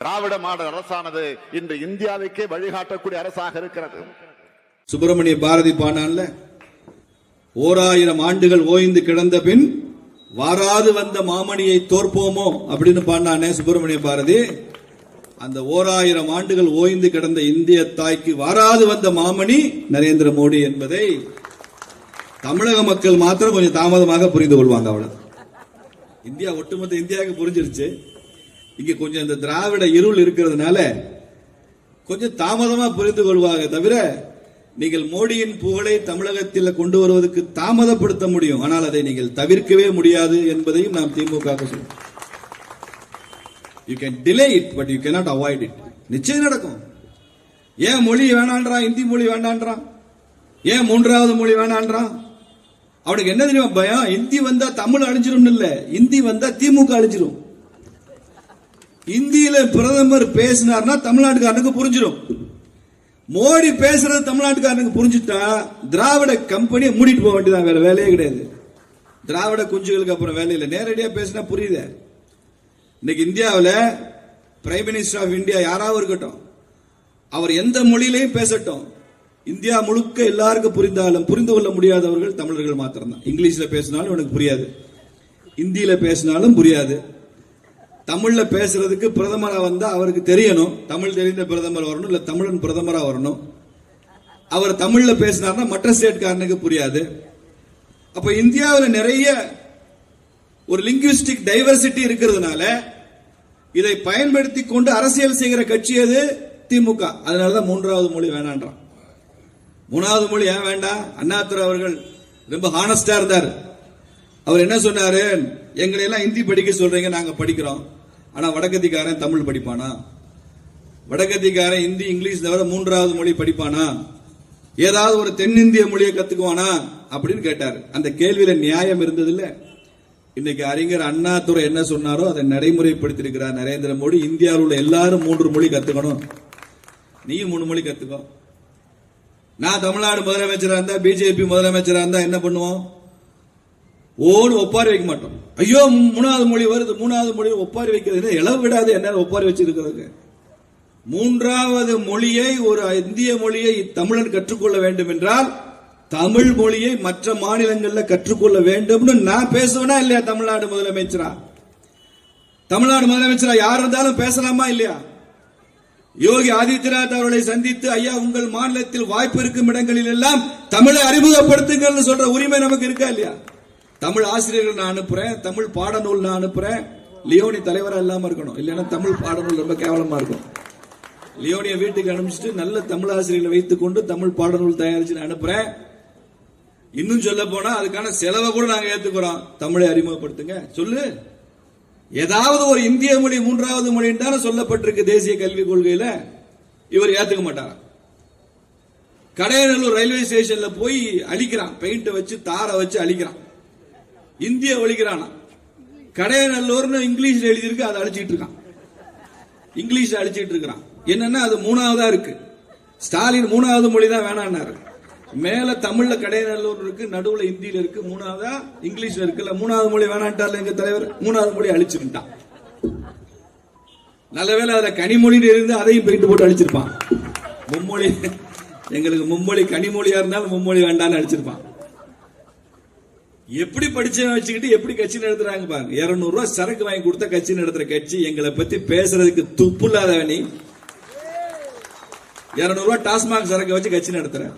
திராவிட model அரசானது இன்று இந்தியாவுக்கே வழிகாட்டக்கூடிய அரசாக இருக்கிறது. சுப்பிரமணிய பாரதி பாடினான்ல ஓராயிரம் ஆண்டுகள் ஓய்ந்து கிடந்த பின் வாராது வந்த மாமணியை தோற்போமோ அப்படின்னு பாண்டானே சுப்பிரமணிய பாரதி. அந்த ஓராயிரம் ஆண்டுகள் ஓய்ந்து கிடந்த இந்திய தாய்க்கு வாராது வந்த மாமணி நரேந்திர மோடி என்பதை தமிழக மக்கள் மாத்திரம் கொஞ்சம் தாமதமாக புரிந்து கொள்வாங்க அவ்வளவு இந்தியா ஒட்டுமொத்த இந்தியாவுக்கு புரிஞ்சிருச்சு. இங்க கொஞ்சம் இந்த திராவிட இருள் இருக்கிறதுனால கொஞ்சம் தாமதமா புரிந்து கொள்வாங்க தவிர நீங்கள் மோடியின் புகழை தமிழகத்தில் கொண்டு வருவதற்கு தாமதப்படுத்த முடியும். ஆனால் அதை நீங்கள் தவிர்க்கவே முடியாது என்பதையும் நாம் திமுக சொல்லுவோம் you can delay it but you cannot avoid it நிச்சயம் நடக்கும். ஏன் மொழி வேணான்றான் இந்தி மொழி வேண்டான்றான் ஏன் மூன்றாவது மொழி வேணான்றான் அவனுக்கு என்ன தெரியுமா பயம்? இந்தி வந்தா தமிழ் அழிஞ்சிரும் இல்ல. இந்தி வந்தா திமுக அழிஞ்சிரும். இந்தியில பிரதமர் பேசினார்னா தமிழ்நாட்டுக்காரனுக்கு புரிஞ்சிடும் மோடி பேசுறது தமிழ்நாட்டுக்காரனுக்கு புரிஞ்சுட்டா திராவிட கம்பெனியை மூடிட்டு போக வேண்டியதான் வேற வேலையே கிடையாது. திராவிட குஞ்சுகளுக்கு அப்புறம் வேலை நேரடியாக பேசினா புரியுது? இன்னைக்கு இந்தியாவில் பிரைம் மினிஸ்டர் ஆஃப் இந்தியா யாராவது இருக்கட்டும். அவர் எந்த மொழியிலையும் பேசட்டும். இந்தியா முழுக்க எல்லாருக்கும் புரிந்தாலும் புரிந்து கொள்ள முடியாதவர்கள் தமிழர்கள் மாத்திரம்தான். இங்கிலீஷில் பேசினாலும் எனக்கு புரியாது. இந்தியில் பேசினாலும் புரியாது. தமிழ்ல பேசுறதுக்கு பிரதமரா வந்தா அவருக்கு தெரியணும். தமிழ் தெரிந்த பிரதமர் வரணும் இல்ல தமிழன் பிரதமரா வரணும். அவர் தமிழ்ல பேசினார்னா மற்ற ஸ்டேட்காரனுக்கு புரியாது. அப்ப இந்தியாவில் நிறைய ஒரு லிங்குவிஸ்டிக் டைவர்சிட்டி இருக்கிறதுனால இதை பயன்படுத்தி கொண்டு அரசியல் செய்கிற கட்சி அது திமுக. அதனாலதான் மூன்றாவது மொழி வேணான்றான். மூணாவது மொழி ஏன் வேண்டாம்? அண்ணாதுரை அவர்கள் ரொம்ப ஹானஸ்டா இருந்தார். அவர் என்ன சொன்னாரு? எங்களை எல்லாம் ஹிந்தி படிக்க சொல்றீங்க நாங்க படிக்கிறோம். ஆனா வடக்கத்திக்காரன் தமிழ் படிப்பானா? வடக்கத்திக்காரன் ஹிந்தி இங்கிலீஷ் தவிர மூன்றாவது மொழி படிப்பானா? ஏதாவது ஒரு தென்னிந்திய மொழியை கத்துக்குவானா? அப்படின்னு கேட்டார். அந்த கேள்வியில நியாயம் இருந்தது இல்ல இன்னைக்கு அறிஞர் அண்ணாதுரை என்ன சொன்னாரோ அதை நடைமுறைப்படுத்தியிருக்கிறார் நரேந்திர மோடி. இந்தியாவில் உள்ள எல்லாரும் மூன்று மொழி கத்துக்கணும். நீயும் மூணு மொழி கத்துக்கோ. நான் தமிழ்நாடு முதலமைச்சரா இருந்தா பிஜேபி முதலமைச்சரா இருந்தா என்ன பண்ணுவோம்? ஓடு ஒப்பாரி வைக்க மாட்டோம். ஐயோ மூணாவது மொழி வருது மூணாவது மொழி ஒப்பாரி வைக்கிறது இளவு விடாது என்ன ஒப்பாரி வச்சிருக்கிறது மூன்றாவது மொழியை ஒரு இந்திய மொழியை தமிழன் கற்றுக்கொள்ள வேண்டும் என்றால் தமிழ் மொழியை மற்ற மாநிலங்களில் கற்றுக்கொள்ள வேண்டும்னு நான் பேசுவேனா இல்லையா தமிழ்நாடு முதலமைச்சரா? தமிழ்நாடு முதலமைச்சரா யார் இருந்தாலும் பேசலாமா இல்லையா? யோகி ஆதித்யநாத் அவர்களை சந்தித்து ஐயா உங்கள் மாநிலத்தில் வாய்ப்பு இருக்கும் இடங்களில் எல்லாம் தமிழை அறிமுகப்படுத்துங்கள் சொல்ற உரிமை நமக்கு இருக்கா இல்லையா? தமிழ் ஆசிரியர்கள் நான் அனுப்புறேன் தமிழ் பாடநூல் நான் அனுப்புறேன். லியோனி தலைவராக இல்லாமல் இருக்கணும். இல்லைன்னா தமிழ் பாடநூல் ரொம்ப கேவலமாக இருக்கும். லியோனியை வீட்டுக்கு அனுப்பிச்சிட்டு நல்ல தமிழ் ஆசிரியர்களை வைத்துக் கொண்டு தமிழ் பாடநூல் தயாரிச்சு நான் அனுப்புறேன். இன்னும் சொல்ல போனா அதுக்கான செலவை கூட நாங்க ஏத்துக்கிறோம் தமிழை அறிமுகப்படுத்துங்க. சொல்லு. ஏதாவது ஒரு இந்திய மொழி மூன்றாவது மொழி சொல்லப்பட்டிருக்கு தேசிய கல்விக் கொள்கையில. இவர் ஏத்துக்க மாட்டார்? கடையநல்லூர் ரயில்வே ஸ்டேஷன்ல போய் அழிக்கிறான். பெயிண்ட் வச்சு தாரை வச்சு அழிக்கிறான். இந்திய ஒழிக்கிறானா? கடையநல்லூர்னு இங்கிலீஷ்ல எழுதியிருக்கு அதை அழிச்சிட்டு இருக்கான். இங்கிலீஷ் அழிச்சிட்டு இருக்கிறான். என்னன்னா அது மூணாவதா இருக்கு. ஸ்டாலின் மூணாவது மொழி தான் வேணான்னாரு. மேல தமிழ்ல கடையநல்லூர் இருக்கு நடுவுல இந்தியில இருக்கு மூணாவதா இங்கிலீஷ்ல இருக்குல்ல மூணாவது மொழி வேணான்ட்டார்ல எங்க தலைவர்? மூணாவது மொழி அழிச்சிருந்தான் நல்லவேளை அதுல கனிமொழி இருந்து அதையும் பெயிண்ட் போட்டு அழிச்சிருப்பான். மும்மொழி எங்களுக்கு மும்மொழி கனிமொழியா இருந்தாலும் மும்மொழி வேண்டாம்னு அழிச்சிருப்பான். எப்படி படிச்சவன் வச்சுக்கிட்டு எப்படி கட்சி நடத்துறாங்க பாருங்க. இருநூறு ரூபாய் சரக்கு வாங்கி கொடுத்த கட்சி நடத்துற கட்சி எங்களை பத்தி பேசுறதுக்கு துப்பு இல்லாதவனி இருநூறு ரூபாய் டாஸ்மாக் சரக்கு வச்சு கட்சி நடத்துற.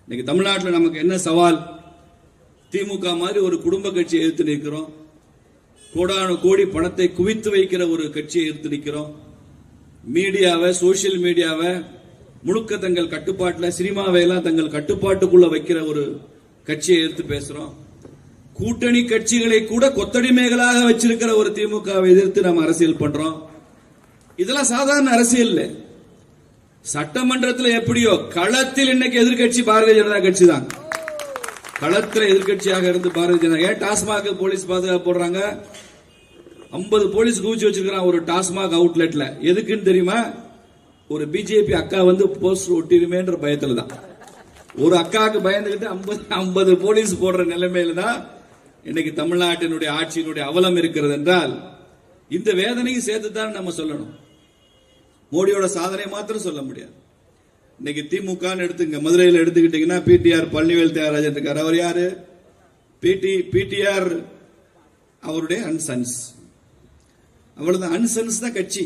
இன்னைக்கு தமிழ்நாட்டில் நமக்கு என்ன சவால்? திமுக மாதிரி ஒரு குடும்ப கட்சியை எதிர்த்து நிற்கிறோம். கோடான கோடி பணத்தை குவித்து வைக்கிற ஒரு கட்சியை எதிர்த்து நிற்கிறோம். மீடியாவை சோசியல் மீடியாவை முழுக்க தங்கள் கட்டுப்பாட்டில் சினிமாவை எல்லாம் தங்கள் கட்டுப்பாட்டுக்குள்ள வைக்கிற ஒரு கட்சியை எதிர்த்து பேசுறோம். கூட்டணி கட்சிகளை கூட கொத்தடிமைகளாக வச்சிருக்கிற ஒரு திமுகவை எதிர்த்து நம்ம அரசியல் பண்றோம். இதெல்லாம் சாதாரண அரசியல் இல்லை. சட்டமன்றத்தில் எப்படியோ களத்தில் இன்னைக்கு எதிர்கட்சி பாரதிய ஜனதா கட்சி தான். களத்தில் எதிர்கட்சியாக இருந்து பாரதிய ஜனதா. ஏன் டாஸ்மாக் போலீஸ் பாதுகாப்பு போடுறாங்க? ஐம்பது போலீஸ் குவிச்சு வச்சிருக்கிறான் ஒரு டாஸ்மாக் அவுட்லெட்ல. எதுக்குன்னு தெரியுமா? ஒரு பிஜேபி அக்கா வந்து போஸ்டர் ஒட்டிருமேன்ற பயத்துல தான் ஒரு அக்காவுக்கு பயந்துகிட்டு ஐம்பது ஐம்பது போலீஸ் போடுற நிலைமையில தான் இன்னைக்கு தமிழ்நாட்டினுடைய ஆட்சியினுடைய அவலம் இருக்கிறது என்றால் இந்த வேதனையும் சேர்த்து தான் நம்ம சொல்லணும். மோடியோட சாதனை மாத்திரம் சொல்ல முடியாது. இன்னைக்கு திமுகன்னு எடுத்துங்க மதுரையில் எடுத்துக்கிட்டீங்கன்னா பிடிஆர் பழனிவேல் தியாகராஜன் இருக்கார். அவர் யாரு? பிடி பிடிஆர் அவருடைய அன்சன்ஸ். அவ்வளவுதான் அன்சன்ஸ் தான் கட்சி.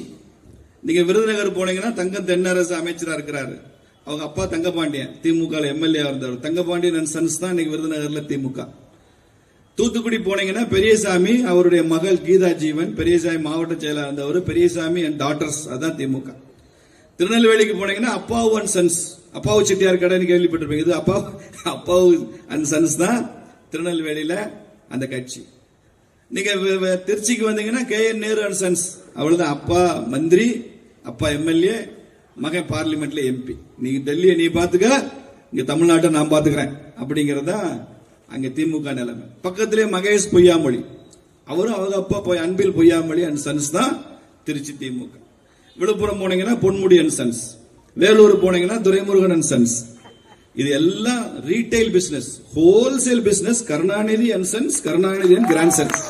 நீங்க விருதுநகர் போனீங்கன்னா தங்கம் தென்னரசு அமைச்சரா இருக்கிறாரு. அவங்க அப்பா தங்கபாண்டியன் திமுக எம்எல்ஏ இருந்தவர் தங்கபாண்டியன் அண்ட் சன்ஸ் தான் இன்னைக்கு விருதுநகர்ல திமுக. தூத்துக்குடி போனீங்கன்னா பெரியசாமி அவருடைய மகள் கீதா ஜீவன் பெரியசாமி மாவட்ட செயலாளர் இருந்தவர் பெரியசாமி அண்ட் டாட்டர்ஸ் அதான் திமுக. திருநெல்வேலிக்கு போனீங்கன்னா அப்பாவு அண்ட் சன்ஸ் அப்பாவு செட்டியார் கடைன்னு கேள்விப்பட்டிருப்பீங்க. இது அப்பாவு அப்பாவு அண்ட் சன்ஸ் தான் திருநெல்வேலியில அந்த கட்சி. நீங்க திருச்சிக்கு வந்தீங்கன்னா K N Nehru and sons அவ்வளவுதான் அப்பா மந்திரி அப்பா எம்எல்ஏ மகன் பார்லிமெண்ட்ல எம்பி நீ டெல்லியை நீ பாத்துக்க இங்க தமிழ்நாட்டை நான் பாத்துக்கிறேன். அப்படிங்கறதா அங்க திமுக நிலைமை. பக்கத்திலே மகேஷ் பொய்யாமொழி. அவரும் அவங்க அப்பா போய் அன்பில் பொய்யாமொழி அண்ட் சன்ஸ் தான் திருச்சி திமுக. விழுப்புரம் போனீங்கன்னா பொன்முடி அண்ட் சன்ஸ் வேலூர் போனீங்கன்னா துரைமுருகன் அண்ட் சன்ஸ் இது எல்லாம் retail business wholesale business Karunanidhi and sons Karunanidhi and grandsons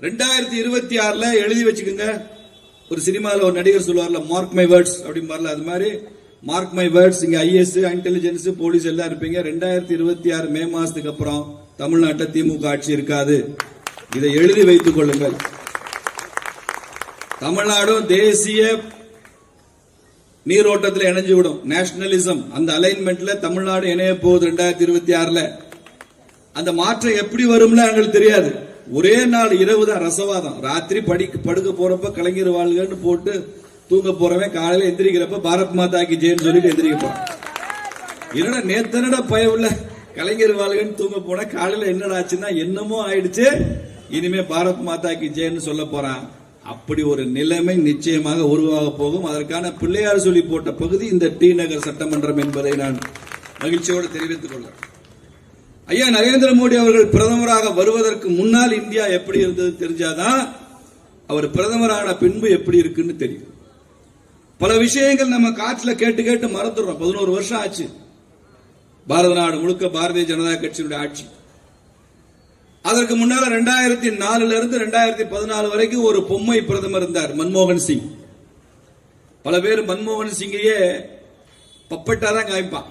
ரெண்டாயிரத்தி இருபத்தி ஆறுல எழுதி வச்சுக்கோங்க. ஒரு சினிமாவில் ஒரு நடிகர் சொல்லுவார்ல மார்க் மை வேர்ட்ஸ் அப்படின்னு அது மாதிரி மார்க் மை வேர்ட்ஸ் இங்கே ஐஎஸ் இன்டெலிஜென்ஸ் போலீஸ் எல்லாம் இருப்பீங்க. ரெண்டாயிரத்தி இருபத்தி ஆறு மே மாசத்துக்கு அப்புறம் தமிழ்நாட்டில் திமுக ஆட்சி இருக்காது. இதை எழுதி வைத்துக் கொள்ளுங்கள். தமிழ்நாடும் தேசிய நீரோட்டத்தில் இணைஞ்சு விடும். நேஷனலிசம் அந்த அலைன்மெண்ட்ல தமிழ்நாடு இணைய போகுது ரெண்டாயிரத்தி இருபத்தி ஆறுல. அந்த மாற்றம் எப்படி வரும்ல எங்களுக்கு தெரியாது. ஒரே நாள் இரவு தான் ரசவாதம் ராத்திரி படிக்க படுக்க போறப்ப கலைஞர் வாழ்கன்னு போட்டு தூங்க போறவன் காலையில எந்திரிக்கிறப்ப பாரத் மாதா கி ஜெயின்னு சொல்லிட்டு எந்திரிக்கப்பான் என்னடா நேத்தனடா பயவுள்ள கலைஞர் வாழ்கன்னு தூங்க போனா காலையில என்னடா ஆச்சுன்னா என்னமோ ஆயிடுச்சு. இனிமே பாரத் மாதா கி ஜெயின்னு சொல்ல போறான். அப்படி ஒரு நிலைமை நிச்சயமாக உருவாக போகும். அதற்கான பிள்ளையார் சொல்லி போட்ட பகுதி இந்த டி நகர் சட்டமன்றம் என்பதை நான் மகிழ்ச்சியோடு தெரிவித்துக் கொள்கிறேன். ஐயா நரேந்திர மோடி அவர்கள் பிரதமராக வருவதற்கு முன்னால் இந்தியா எப்படி இருந்தது தெரிஞ்சாதான் அவர் பிரதமரான பின்பு எப்படி இருக்குன்னு தெரியும். பல விஷயங்கள் நம்ம காற்றில் கேட்டு கேட்டு மறந்துடுறோம். பதினோரு வருஷம் ஆச்சு. பாரத நாடு முழுக்க பாரதிய ஜனதா கட்சியினுடைய ஆட்சி. அதற்கு முன்னால ரெண்டாயிரத்தி நாலுல இருந்து ரெண்டாயிரத்தி பதினாலு வரைக்கும் ஒரு பொம்மை பிரதமர் இருந்தார் மன்மோகன் சிங். பல பேர் மன்மோகன் சிங்கையே பப்பட்டா தான் காமிப்பான்.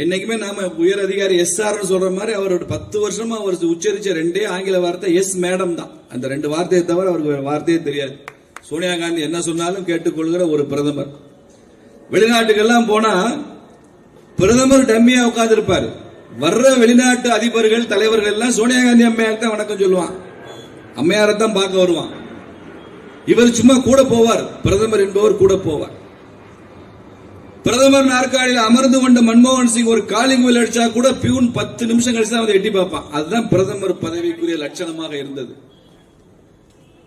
என்னைக்குமே நாம உயர் அதிகாரி எஸ் ஆர்னு சொல்ற மாதிரி அவரோட பத்து வருஷமா அவர் உச்சரிச்ச ரெண்டே ஆங்கில வார்த்தை எஸ் மேடம் தான். அந்த ரெண்டு வார்த்தையை தவிர அவருக்கு வார்த்தையே தெரியாது. சோனியா காந்தி என்ன சொன்னாலும் கேட்டுக்கொள்கிற ஒரு பிரதமர். வெளிநாட்டுக்கெல்லாம் போனா பிரதமர் டம்மியா உட்கார்ந்துருப்பாரு. வர்ற வெளிநாட்டு அதிபர்கள் தலைவர்கள் எல்லாம் சோனியா காந்தி அம்மையார் தான் வணக்கம் சொல்லுவான். அம்மையாரை தான் பார்க்க வருவான். இவர் சும்மா கூட போவார். பிரதமர் என்பவர் கூட போவார். பிரதமர் நாற்காலியில் அமர்ந்து கொண்ட மன்மோகன் சிங் ஒரு காலிங் வில் அடிச்சா கூட பியூன் பத்து நிமிஷம் கழிச்சு தான் எட்டி பார்ப்பான். அதுதான் பிரதமர் பதவிக்குரிய லட்சணமாக இருந்தது.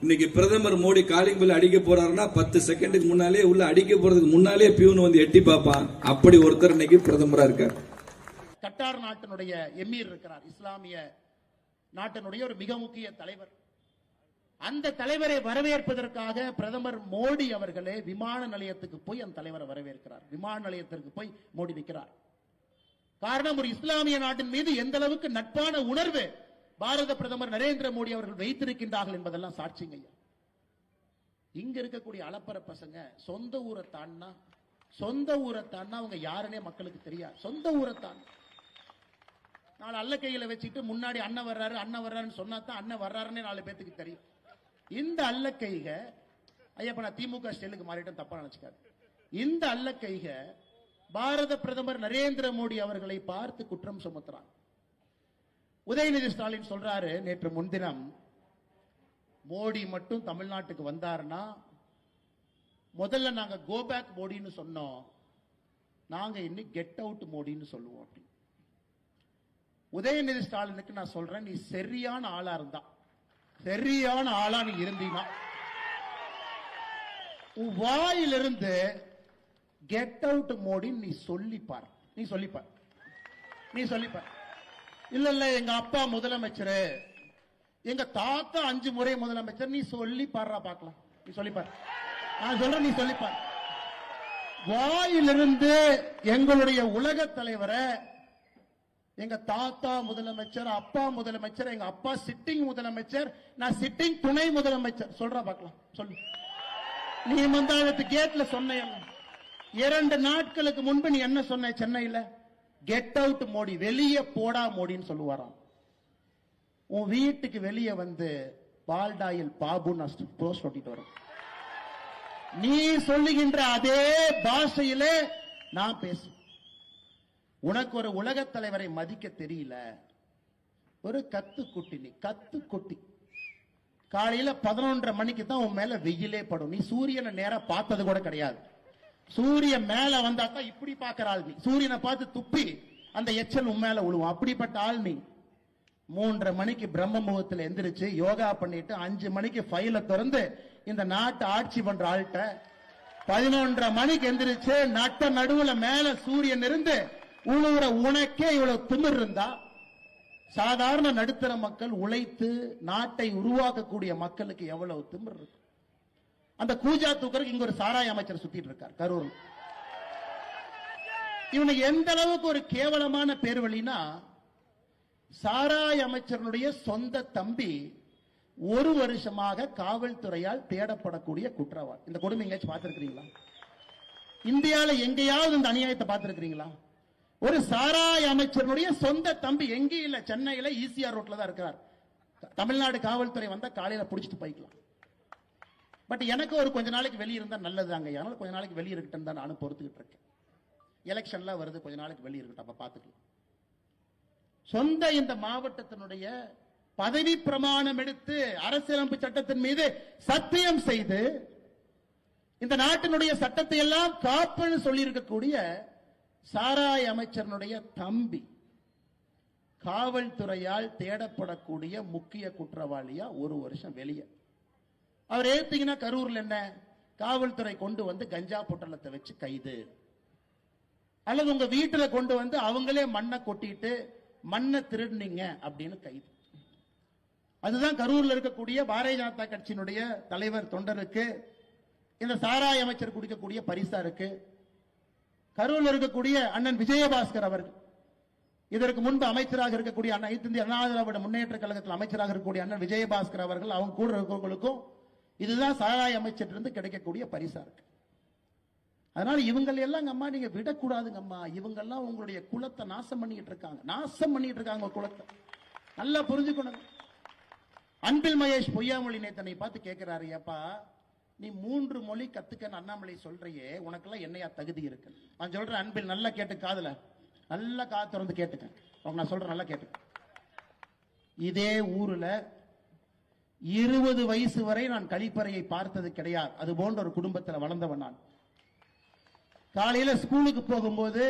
இன்னைக்கு பிரதமர் மோடி காலிங் பில் அடிக்க போறாருன்னா பத்து செகண்டுக்கு முன்னாலே உள்ள அடிக்க போறதுக்கு முன்னாலே பியூன் வந்து எட்டி பார்ப்பான். அப்படி ஒருத்தர் இன்னைக்கு பிரதமரா இருக்கார். கட்டார் நாட்டினுடைய எம்மீர் இருக்கிறார். இஸ்லாமிய நாட்டினுடைய ஒரு மிக முக்கிய தலைவர். அந்த தலைவரை வரவேற்பதற்காக பிரதமர் மோடி அவர்களே விமான நிலையத்துக்கு போய் அந்த தலைவரை வரவேற்கிறார். விமான நிலையத்திற்கு போய் மோடி நிற்கிறார். காரணம் ஒரு இஸ்லாமிய நாட்டின் மீது எந்த அளவுக்கு நட்பான உணர்வு பாரத பிரதமர் நரேந்திர மோடி அவர்கள் வைத்திருக்கின்றார்கள் என்பதெல்லாம் சாட்சிங்க இங்க இருக்கக்கூடிய அலப்பற பசங்க சொந்த ஊரை தாண்டா சொந்த ஊரை தாண்டா அவங்க யாருன்னே மக்களுக்கு தெரியாது. சொந்த ஊரை தான் நாலு அல்ல கையில வச்சுட்டு முன்னாடி அண்ணன் வர்றாரு அண்ணன் வர்றாருன்னு சொன்னா தான் அண்ணன் வர்றாருன்னே நாலு பேத்துக்கு தெரியும். இந்த அல்ல கைக ஐயா நான் திமுக ஸ்டைலுக்கு மாறிட்டேன் தப்பா நினைச்சுக்காது. இந்த அல்ல கைக பாரத பிரதமர் நரேந்திர மோடி அவர்களை பார்த்து குற்றம் சுமத்துறாங்க உதயநிதி ஸ்டாலின் சொல்றாரு நேற்று முன்தினம் மோடி மட்டும் தமிழ்நாட்டுக்கு வந்தாருன்னா முதல்ல நாங்க கோபேக் மோடின்னு சொன்னோம் நாங்க இன்னும் கெட் அவுட் மோடின்னு சொல்லுவோம் அப்படின்னு. உதயநிதி ஸ்டாலினுக்கு நான் சொல்றேன் நீ சரியான ஆளா இருந்தான் சரியான ஆளா நீ இருந்தீனா? உன் வாயிலிருந்து கெட் அவுட் மோடின்னு நீ சொல்லிப்பார். நீ சொல்லிப்பார். நீ சொல்லிப்பார். இல்ல இல்ல எங்க அப்பா முதலமைச்சர் எங்க தாத்தா அஞ்சு முறை முதலமைச்சர் நீ சொல்லி பாடுறா பார்க்கலாம். நீ சொல்லிப்பார். நான் சொல்றேன் நீ சொல்லிப்பார். வாயிலிருந்து எங்களுடைய உலக தலைவரை எங்க தாத்தா முதலமைச்சர் அப்பா முதலமைச்சர் எங்க அப்பா சிட்டிங் முதலமைச்சர் நான் சிட்டிங் துணை முதலமைச்சர். சொல்ற பார்க்கலாம். சொல்லு. நீ மந்தாளத்து கேட்ல சொன்ன இரண்டு நாட்களுக்கு முன்பு நீ என்ன சொன்ன சென்னையில? Get out Modi. வெளியே போடா மோடின்னு சொல்லுவாராம். உன் வீட்டுக்கு வெளியே வந்து பால்டாயில் பாபு போஸ்ட் ஒட்டிட்டு வரும் நீ சொல்லுகின்ற அதே பாஷையிலே நான் பேசுவேன் உனக்கு ஒரு உலகத் தலைவரை மதிக்க தெரியல. ஒரு கத்து குட்டி நீ கத்து குட்டி காலையில பதினொன்றரை மணிக்கு தான் உன் மேல வெயிலே படும். நீ சூரியனை நேரா பார்த்தது கூட கிடையாது. சூரியன் மேல வந்தா தான் இப்படி பாக்குற ஆள் நீ. சூரியனை பார்த்து துப்பி அந்த எச்சல் உன் மேல விழுவும் அப்படிப்பட்ட ஆள் நீ. மூன்றரை மணிக்கு பிரம்ம முகத்துல எந்திரிச்சு யோகா பண்ணிட்டு அஞ்சு மணிக்கு ஃபைல திறந்து இந்த நாட்டை ஆட்சி பண்ற ஆள்கிட்ட பதினொன்றரை மணிக்கு எந்திரிச்சு நட்ட நடுவுல மேல சூரியன் இருந்து உழுவுற உனக்கே இவ்வளவு திமிர் இருந்தா சாதாரண நடுத்தர மக்கள் உழைத்து நாட்டை உருவாக்கக்கூடிய மக்களுக்கு எவ்வளவு திமிர் இருக்கு அந்த கூஜா தூக்கருக்கு இங்க ஒரு சாராய அமைச்சர் சுத்திட்டு இருக்கார் கரூர். இவனுக்கு எந்த அளவுக்கு ஒரு கேவலமான பேர் வழினா சாராய அமைச்சருடைய சொந்த தம்பி ஒரு வருஷமாக காவல்துறையால் தேடப்படக்கூடிய குற்றவாளி. இந்த கொடுமை எங்கேயாச்சும் பார்த்திருக்கிறீங்களா? இந்தியாவில் எங்கேயாவது இந்த அநியாயத்தை பார்த்திருக்கிறீங்களா? ஒரு சாராய அமைச்சருடைய சொந்த தம்பி எங்கேயும் இல்ல? சென்னையில ஈசிஆர் ரோட்ல தான் இருக்கார். தமிழ்நாடு காவல்துறை வந்தா காலையில புடிச்சிட்டு போய்க்கலாம். பட் எனக்கு ஒரு கொஞ்ச நாளைக்கு வெளியே இருந்தா நல்லதுதாங்க. அதனால கொஞ்ச நாளைக்கு வெளியே இருக்கட்டும் தான் நானும் பொறுத்துக்கிட்டு இருக்கேன். எலெக்ஷன்லாம் வருது கொஞ்ச நாளைக்கு வெளியே இருக்கட்டும். அப்ப பாத்துக்கலாம். சொந்த இந்த மாவட்டத்தினுடைய பதவி பிரமாணம் எடுத்து அரசியலமைப்பு சட்டத்தின் மீது சத்தியம் செய்து இந்த நாட்டினுடைய சட்டத்தை எல்லாம் காப்புன்னு சொல்லி இருக்கக்கூடிய சாராய் அமைச்சரனுடைய தம்பி காவல்துறையால் தேடப்படக்கூடிய முக்கிய குற்றவாளியா ஒரு வருஷம் வெளியே. அவர் ஏத்தீங்கன்னா கரூர்ல என்ன? காவல்துறை கொண்டு வந்து கஞ்சா பொட்டலத்தை வச்சு கைது. அல்லது உங்க வீட்டுல கொண்டு வந்து அவங்களே மண்ணை கொட்டிட்டு மண்ணை திருடுனீங்க அப்படின்னு கைது. அதுதான் கரூர்ல இருக்கக்கூடிய பாரதிய ஜனதா கட்சியினுடைய தலைவர் தொண்டருக்கு இந்த சாராய அமைச்சர் குடிக்கக்கூடிய பரிசா இருக்கு. கரூரில் இருக்கக்கூடிய அண்ணன் விஜயபாஸ்கர் அவர்கள். இதற்கு முன்பு அமைச்சராக இருக்கக்கூடிய அண்ணன் அனைத்து இந்திய அண்ணா திராவிட முன்னேற்ற கழகத்தில் அமைச்சராக இருக்கக்கூடிய அண்ணன் விஜயபாஸ்கர் அவர்கள் அவங்க கூட இருக்கிறவங்களுக்கும் இதுதான் சாராய அமைச்சரிலிருந்து கிடைக்கக்கூடிய பரிசா இருக்கு. அதனால இவங்களை எல்லாம் அம்மா நீங்க விடக்கூடாதுங்க அம்மா உங்களுடைய குலத்தை நாசம் பண்ணிட்டு இருக்காங்க. நாசம் பண்ணிட்டு இருக்காங்க குலத்தை. நல்லா புரிஞ்சுக்கணும். அன்பில் மகேஷ் பொய்யாமொழி நேத்தனை பார்த்து கேட்கிறாரு ஏப்பா நீ மூன்று மொழி கத்துக்கன்னு அண்ணாமலை சொல்றியே உனக்கெல்லாம் என்னையா தகுதி இருக்கு? நான் சொல்றேன் அன்பில் நல்லா கேட்டு காதல. நல்லா காது திறந்து கேட்டுக்க. உனக்கு நான் சொல்றேன் நல்லா கேட்டுக்க. இதே ஊர்ல இருபது வயசு வரை நான் கழிப்பறையை பார்த்தது கிடையாது. அது போன்ற ஒரு குடும்பத்தில் வளர்ந்தவன் நான். காலையில ஸ்கூலுக்கு போகும்போது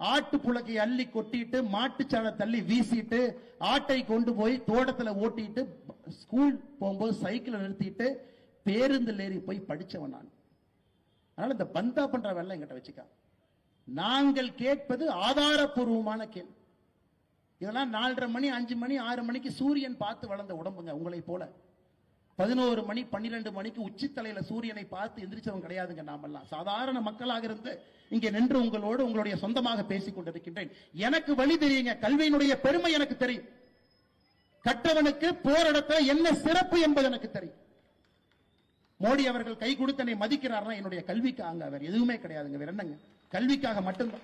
ஆட்டு புழக்கை அள்ளி கொட்டிட்டு மாட்டுச்சாணை தள்ளி வீசிட்டு ஆட்டை கொண்டு போய் தோட்டத்தில் ஓட்டிட்டு ஸ்கூல் போகும்போது சைக்கிளை நிறுத்திட்டு பேருந்தில் ஏறி போய் படித்தவன் நான். அதனால் இந்த பந்தா பண்ற வேலை எங்கிட்ட வச்சுக்க. நாங்கள் கேட்பது ஆதாரப்பூர்வமான கேள்வி. இதெல்லாம் நாலரை மணி அஞ்சு மணி ஆறு மணிக்கு சூரியன் பார்த்து வளர்ந்த உடம்புங்க உங்களை போல. பதினோரு மணி பன்னிரெண்டு மணிக்கு உச்சித்தலையில சூரியனை பார்த்து எந்திரிச்சவன் கிடையாதுங்க நாமெல்லாம். சாதாரண மக்களாக இருந்து இங்கே நின்று உங்களோடு உங்களுடைய சொந்தமாக பேசிக் கொண்டிருக்கின்றேன். எனக்கு வழி தெரியுங்க. கல்வியினுடைய பெருமை எனக்கு தெரியும். கற்றவனுக்கு போரிடத்துல என்ன சிறப்பு என்பது எனக்கு தெரியும். மோடி அவர்கள் கை கொடுத்தனை என்னை மதிக்கிறார்னா என்னுடைய கல்விக்காக அவர் எதுவுமே கிடையாதுங்க. வேற என்னங்க? கல்விக்காக மட்டும்தான்.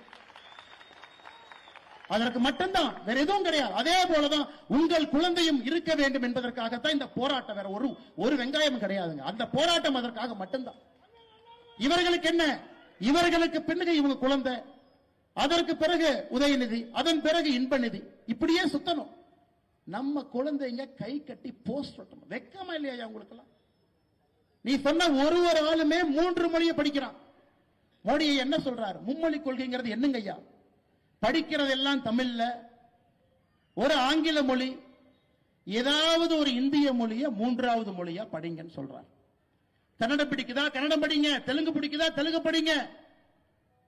அதற்கு மட்டும்தான். வேற எதுவும் கிடையாது. அதே போலதான் உங்கள் குழந்தையும் இருக்க வேண்டும் என்பதற்காகத்தான் இந்த போராட்டம். வேற ஒரு ஒரு வெங்காயம் கிடையாதுங்க. அந்த போராட்டம் அதற்காக மட்டும்தான். இவர்களுக்கு என்ன? இவர்களுக்கு பின்னகு இவங்க குழந்தை. அதற்கு பிறகு உதயநிதி அதன் பிறகு இன்ப நிதி இப்படியே சுத்தணும். நம்ம குழந்தைங்க கை கட்டி போஸ்ட் வெக்கமா இல்லையா உங்களுக்கெல்லாம்? நீ சொன்ன ஒரு ஒரு ஆளுமே மூன்று மொழியை படிக்கிறான். மோடி என்ன சொல்றாரு? மும்மொழி கொள்கைங்கிறது என்னங்க ஐயா? படிக்கிறதெல்லாம் தமிழ்ல. ஒரு ஆங்கில மொழி ஏதாவது ஒரு இந்திய மொழிய மூன்றாவது மொழியா படிங்கன்னு சொல்றார். கன்னடம் பிடிக்குதா? கன்னடம் படிங்க. தெலுங்கு பிடிக்குதா? தெலுங்கு படிங்க.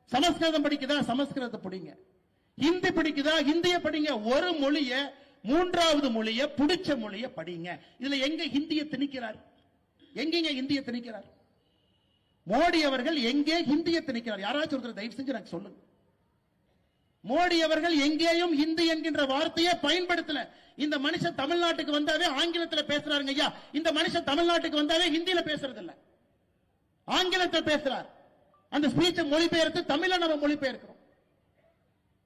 சமஸ்கிருதம் படிக்குதா? சமஸ்கிருதத்தை படிங்க. ஹிந்தி பிடிக்குதா? ஹிந்திய படிங்க. ஒரு மொழிய மூன்றாவது மொழிய பிடிச்ச மொழிய படிங்க. இதுல எங்க ஹிந்திய திணிக்கிறார்? எங்கெங்க இந்திய திணிக்கிறார்? மோடி அவர்கள் எங்கே ஹிந்திய திணிக்கிறார்? யாராச்சும் ஒருத்தர் தயவு செஞ்சு எனக்கு சொல்லுங்க. மோடி அவர்கள் எங்கேயும் ஹிந்தி என்கின்ற வார்த்தையை பயன்படுத்தல. இந்த மனுஷன் தமிழ்நாட்டுக்கு வந்தாவே ஆங்கிலத்துல பேசுறாருங்க ஐயா. இந்த மனுஷன் தமிழ்நாட்டுக்கு வந்தாவே ஹிந்தியில பேசுறது இல்ல ஆங்கிலத்தில் பேசுறார். அந்த ஸ்பீச்சை மொழிபெயர்த்து தமிழ நம்ம மொழிபெயர்க்கிறோம்.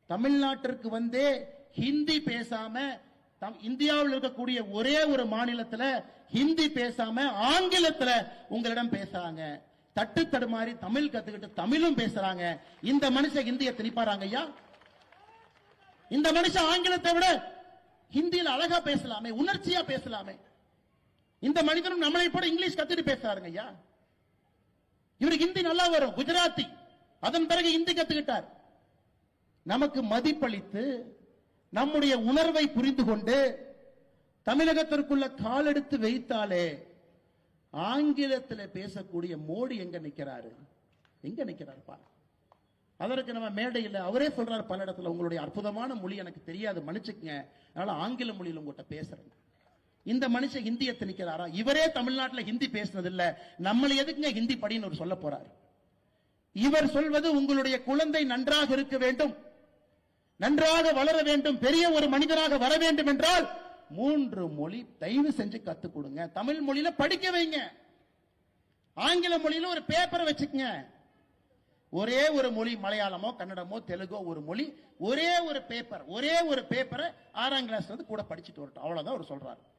தமிழ்நாட்டிற்கு வந்தே ஹிந்தி பேசாம தம்- இந்தியாவில் இருக்கக்கூடிய ஒரே ஒரு மாநிலத்துல ஹிந்தி பேசாம ஆங்கிலத்துல உங்களிடம் பேசுறாங்க. தட்டு தடுமாறி தமிழ் கத்துக்கிட்டு தமிழும் பேசுறாங்க. இந்த மனுஷன் ஹிந்திய திணிப்பாராங்க ஐயா? இந்த மனுஷன் ஆங்கிலத்தை விட ஹிந்தியில் அழகா பேசலாமே உணர்ச்சியா பேசலாமே. இந்த மனிதனும் நம்மளை போட இங்கிலீஷ் கத்துட்டு பேசுறாருங்க ஐயா. இவருக்கு ஹிந்தி நல்லா வரும் குஜராத்தி. அதன் பிறகு ஹிந்தி கத்துக்கிட்டார். நமக்கு மதிப்பளித்து நம்முடைய உணர்வை புரிந்து கொண்டு தமிழகத்திற்குள்ள காலெடுத்து வைத்தாலே ஆங்கிலத்தில் பேசக்கூடிய மோடி எங்க நிற்கிறாரு எங்க நிற்கிறார் பாரு அதற்கு நம்ம மேடையில் அவரே சொல்றாரு பல இடத்துல உங்களுடைய அற்புதமான மொழி எனக்கு தெரியாது மன்னிச்சுக்கங்க. அதனால ஆங்கில மொழியில் உங்ககிட்ட பேசுறேன். இந்த மனுஷன் ஹிந்தியை திணிக்கிறாரா இவரே தமிழ்நாட்டில் ஹிந்தி பேசுனது இல்ல எதுக்குங்க ஹிந்தி படின்னு ஒரு சொல்ல போறாரு? இவர் சொல்வது உங்களுடைய குழந்தை நன்றாக இருக்க வேண்டும். நன்றாக வளர வேண்டும் பெரிய ஒரு மனிதனாக வர வேண்டும் என்றால் மூன்று மொழி தயவு செஞ்சு கத்துக் கொடுங்க. தமிழ் மொழியில படிக்க வைங்க. ஆங்கில மொழியில ஒரு பேப்பரை வச்சுக்கங்க. ஒரே ஒரு மொழி மலையாளமோ கன்னடமோ தெலுங்கோ ஒரு மொழி ஒரே ஒரு பேப்பர் ஒரே ஒரு பேப்பரை ஆறாம் கிளாஸ்ல இருந்து கூட படிச்சுட்டு வரட்டும். அவ்வளவுதான் அவர் சொல்றாரு.